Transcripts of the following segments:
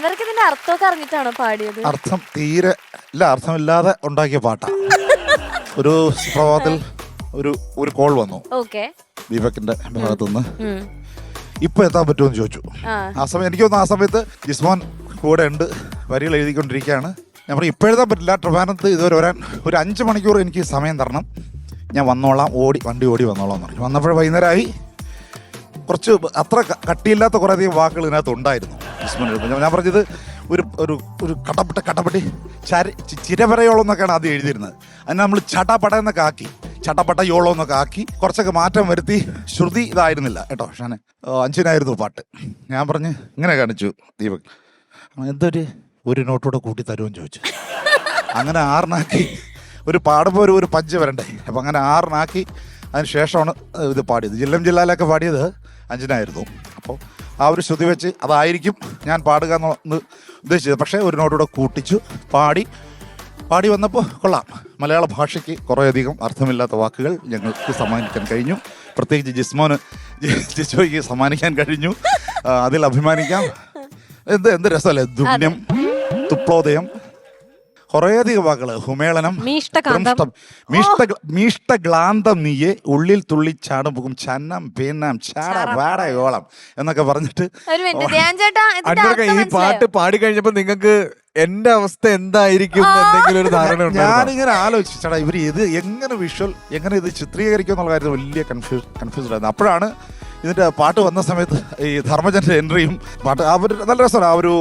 ഇവർക്ക് ഇതിന്റെ അർത്ഥമൊക്കെ അറിഞ്ഞിട്ടാണോ പാടിയത്? അർത്ഥം തീരെ ഇല്ല അർത്ഥമില്ലാതെ ഉണ്ടാക്കിയ പാട്ടാ. ഒരു പ്രഭാതത്തിൽ ഒരു ഒരു കോൾ വന്നു. ഓക്കെ. ദീപകിന്റെ ഭാഗത്തുനിന്ന്. ഇപ്പൊ എത്താൻ പറ്റുമെന്ന് ചോദിച്ചു. ആ. ആ സമയം എനിക്ക് തോന്നുന്നു ആ സമയത്ത് ജിസ്മോൻ കൂടെ ഉണ്ട്. വരികൾ എഴുതിക്കൊണ്ടിരിക്കുകയാണ്. ഞാൻ പറഞ്ഞു ഇപ്പൊ എഴുതാൻ പറ്റില്ല. ട്രിവാനത്ത് ഇതുവരെ വരാൻ ഒരു അഞ്ച് മണിക്കൂർ എനിക്ക് സമയം തരണം. ഞാൻ വന്നോളാം. ഓടി വണ്ടി ഓടി വന്നോളാം എന്ന് പറഞ്ഞു. വന്നപ്പോൾ വൈകുന്നേരമായി കുറച്ച് അത്ര കട്ടിയില്ലാത്ത കുറേ അധികം വാക്കുകൾ ഇതിനകത്ത് ഉണ്ടായിരുന്നു. ജിസ്മോൻ എഴുതുമ്പോൾ ഞാൻ പറഞ്ഞത് ഒരു ഒരു ഒരു കട്ടപ്പെട്ട കട്ടപ്പെട്ടി ചര ചിരവരയോളം എന്നൊക്കെയാണ് ആദ്യം എഴുതിയിരുന്നത്. അതിന് നമ്മൾ ചടപട എന്നൊക്കെ ആക്കി. ചട്ടപ്പട്ട യോളം എന്നൊക്കെ ആക്കി കുറച്ചൊക്കെ മാറ്റം വരുത്തി ശ്രുതി ഇതായിരുന്നില്ല കേട്ടോ. ഷാനെ അഞ്ചിനായിരുന്നു പാട്ട്. ഞാൻ പറഞ്ഞ് ഇങ്ങനെ കാണിച്ചു ദീപക്. എന്തൊരു ഒരു നോട്ടൂടെ കൂട്ടി തരുമെന്ന് ചോദിച്ചു. അങ്ങനെ ആറിനാക്കി ഒരു പാടുമ്പോൾ ഒരു പഞ്ച് വരണ്ടേ? അപ്പം അങ്ങനെ ആറിനാക്കി അതിന് ശേഷമാണ് ഇത് പാടിയത്. ജില്ലം ജില്ലയിലൊക്കെ പാടിയത് അഞ്ചനായിരുന്നു അപ്പോൾ ആ ഒരു ശ്രുതി വെച്ച് അതായിരിക്കും ഞാൻ പാടുക എന്ന് ഉദ്ദേശിച്ചത്. പക്ഷേ ഒരു നോട്ടൂടെ കൂട്ടിച്ചു പാടി. പാടി വന്നപ്പോൾ കൊള്ളാം. മലയാള ഭാഷയ്ക്ക് കുറേയധികം അർത്ഥമില്ലാത്ത വാക്കുകൾ ഞങ്ങൾക്ക് സമ്മാനിക്കാൻ കഴിഞ്ഞു. പ്രത്യേകിച്ച് ജിസ്മോന് ജിസ്മോയ്ക്ക് സമ്മാനിക്കാൻ കഴിഞ്ഞു. അതിൽ അഭിമാനിക്കാം. എന്ത് എന്ത് രസമല്ലേ? ദുന്യം തുപ്ലോദയം. കുറേയധികം വാക്കുകൾ ഹുമേളനം മീഷ്ടഗ്ലാന്തം നീയെ ഉള്ളിൽ തുള്ളിച്ചാടും പോകും ചന്നം പിന്നം ചാട വാടയോളം എന്നൊക്കെ പറഞ്ഞിട്ട് ഈ പാട്ട് പാടി കഴിഞ്ഞപ്പോ നിങ്ങൾക്ക് എന്റെ അവസ്ഥ എന്തായിരിക്കും എന്തെങ്കിലും ഒരു ധാരണ ഉണ്ടായിരുന്നോ? ഞാനിങ്ങനെ ആലോചിച്ചു ചേട്ടാ ഇവർ ഇത് എങ്ങനെ വിഷ്വൽ എങ്ങനെ ഇത് ചിത്രീകരിക്കും എന്നുള്ള കാര്യത്തിൽ വലിയ കൺഫ്യൂസ് കൺഫ്യൂസ്ഡ് ആയിരുന്നു. അപ്പോഴാണ് ഇതിന്റെ പാട്ട് വന്ന സമയത്ത് ഈ ധർമ്മജന്റെ എൻട്രിയും പാട്ട് അവർ നല്ല രസമാണ്. ആ ഒരു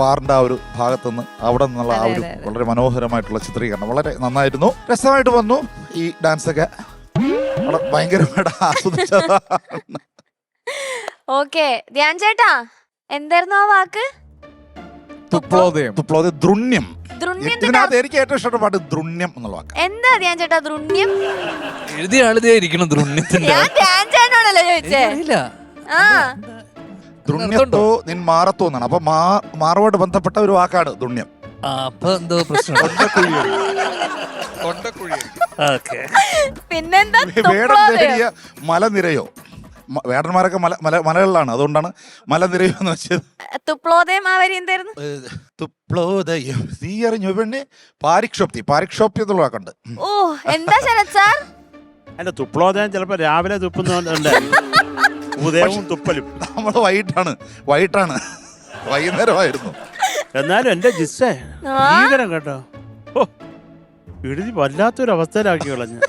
ബാറിന്റെ ആ ഒരു ഭാഗത്തുനിന്ന് അവിടെ നിന്നുള്ള ആ ഒരു വളരെ മനോഹരമായിട്ടുള്ള ചിത്രീകരണം വളരെ നന്നായിരുന്നു. രസമായിട്ട് വന്നു ഈ ഡാൻസ് ഒക്കെ വളരെ ഭയങ്കരമായിട്ട് ആസ്വദിച്ചതാണ്. ഓക്കെ ധ്യാൻ ചേട്ടാ എന്തായിരുന്നു ആ വാക്ക്? തുപ്ലോദയം. തുപ്ലോദയ ദ്രുണ്യം. ദ്രുണ്യം ഇതിനകത്ത് എനിക്ക് ഏറ്റവും ഇഷ്ടപ്പെട്ട പാട്ട് ദ്രുണ്യം എന്നുള്ള വാക്ക് എന്താ ധ്യാൻ ചേട്ടാ ദ്രുണ്യം? എഴുതിയ ആളിതേ ഇരിക്കണം ദ്രുണ്യത്തിന്റെ ചേട്ടനോടല്ലോ ചോദിച്ചേ? അറിയില്ല ആ. ദുണ്യത്തോ നിൻ മാറത്തോ എന്നാണ്. അപ്പൊ മാ മാറോട് ബന്ധപ്പെട്ട ഒരു വാക്കാണ് ദുണ്യം. ആ, അപ്പൊ എന്തോ പ്രശ്നം ഓക്കെ. പിന്നെന്താ വേടൻ തുപ്ലോദയം? നേടിയ മലനിരയോ? മ- വേടന്മാരൊക്കെ മല മല മലകളിലാണ്. അതുകൊണ്ടാണ് മലനിരയോ എന്ന് വെച്ചത്. തുപ്ലോദയം ആ വരി എന്തായിരുന്നു? ഏഹ്, തുപ്ലോദയം. നീ അറിഞ്ഞു പെണ്ണെ? പാരിക്ഷോപ്തി. പാരിക്ഷോപ്തി എന്നുള്ള വാക്കുണ്ട്. ഓ എന്താ ശരത് സാർ? അല്ല തുപ്ലോദയം ചിലപ്പോ രാവിലെ തുപ്പുന്നുണ്ട് ഉദയവും തുപ്പലും. നമ്മൾ വൈകിട്ടാണ് വൈകിട്ടാണ്. വൈകുന്നേരമായിരുന്നു. എന്നാലും എന്റെ ജിസ്സേ? ഭീകരം കേട്ടോ. എഴുതി വല്ലാത്തൊരു അവസ്ഥയിലാക്കി കളഞ്ഞു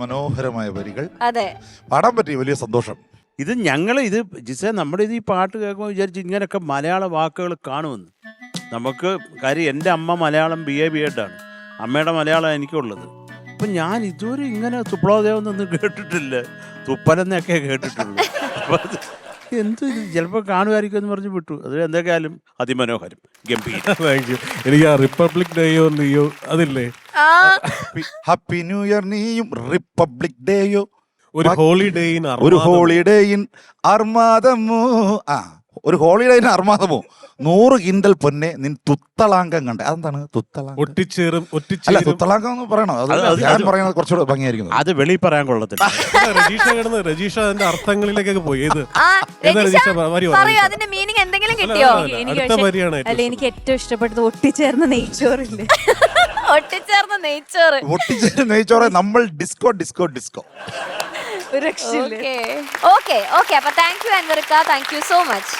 മനോഹരമായ വരികൾ. അതെ. പാടാൻ പറ്റി വലിയ സന്തോഷം. ഇത് ഞങ്ങൾ ഇത് ജിസ നമ്മുടെ ഇത് ഈ പാട്ട് കേൾക്കുമ്പോൾ വിചാരിച്ച് ഇങ്ങനെയൊക്കെ മലയാള വാക്കുകൾ കാണുമെന്ന്. നമുക്ക് കാര്യം എന്റെ അമ്മ മലയാളം ബി എ ബി എഡാണ് അമ്മയുടെ മലയാളം എനിക്കുള്ളത്. അപ്പം ഞാൻ ഇതുവരെ ഇങ്ങനെ തുപ്പളോദേവെന്നൊന്നും കേട്ടിട്ടില്ല. തുപ്പലെന്നൊക്കെ കേട്ടിട്ടുള്ളൂ. എന്ത് ഇത് ചിലപ്പോൾ കാണുമായിരിക്കും എന്ന് പറഞ്ഞ് വിട്ടു. അത് എന്തൊക്കെയാലും അതിമനോഹരം ഗംഭീരം. താങ്ക് യു എനിക്ക് ആ റിപ്പബ്ലിക് ഡേയോ നീയോ അതില്ലേ? ആ. ഹാപ്പി ന്യൂ ഇയർ നീയും റിപ്പബ്ലിക് ഡേയോ. ഒരു ഹോളിഡേ ഇൻ ഒരു ഹോളിഡേ ഇൻ അർമാദമോ. ആ ഒരു ഹോളിഡേ ഇൻ അർമാദമോ. നൂറ് കിന്തൽ പൊന്നെ നിൻ തുത്തളാങ്കം കണ്ട. അതെന്താണ്? തുത്തളാങ്കം. ഒട്ടിച്ചേരും അല്ല തുത്തളാങ്കം എന്ന് പറയണോ? അത് ഞാൻ അത് പറയുന്നത് കുറച്ചുകൂടെ ഭംഗിയായിരിക്കും അത് വെളി പറയാൻ കൊള്ളത്തില്ല. രജീഷ കിടന്ന് രജീഷ അതിന്റെ അർത്ഥങ്ങളിലേക്കൊക്കെ പോയി. ഇത് ആ ഏതാ രജിഷ, രജിഷ? വരി പറ, പറയൂ അതിന്റെ മീനിങ് എന്തെങ്കിലും കിട്ടിയോ? അല്ല, അല്ല, എനിക്ക് അടുത്ത പക്ഷേ- വരിയാണ് ഏറ്റവും അല്ല എനിക്ക് ഏറ്റവും ഇഷ്ടപ്പെട്ടത് ഒട്ടിച്ചേർന്ന നെയ്ച്ചോറില്ലേ ഒട്ടിച്ചേർന്ന നെയ്ച്ചോറ്. ഒട്ടിച്ചേർന്ന നെയ്ച്ചോറെ നമ്മൾ ഡിസ്കോ ഡിസ്കോ ഡിസ്കോ. ഒരു രക്ഷയില്ല? ഓക്കെ. Okay okay. അപ്പൊ താങ്ക് യു അൻവർക്ക താങ്ക് യു സോ മച്ച്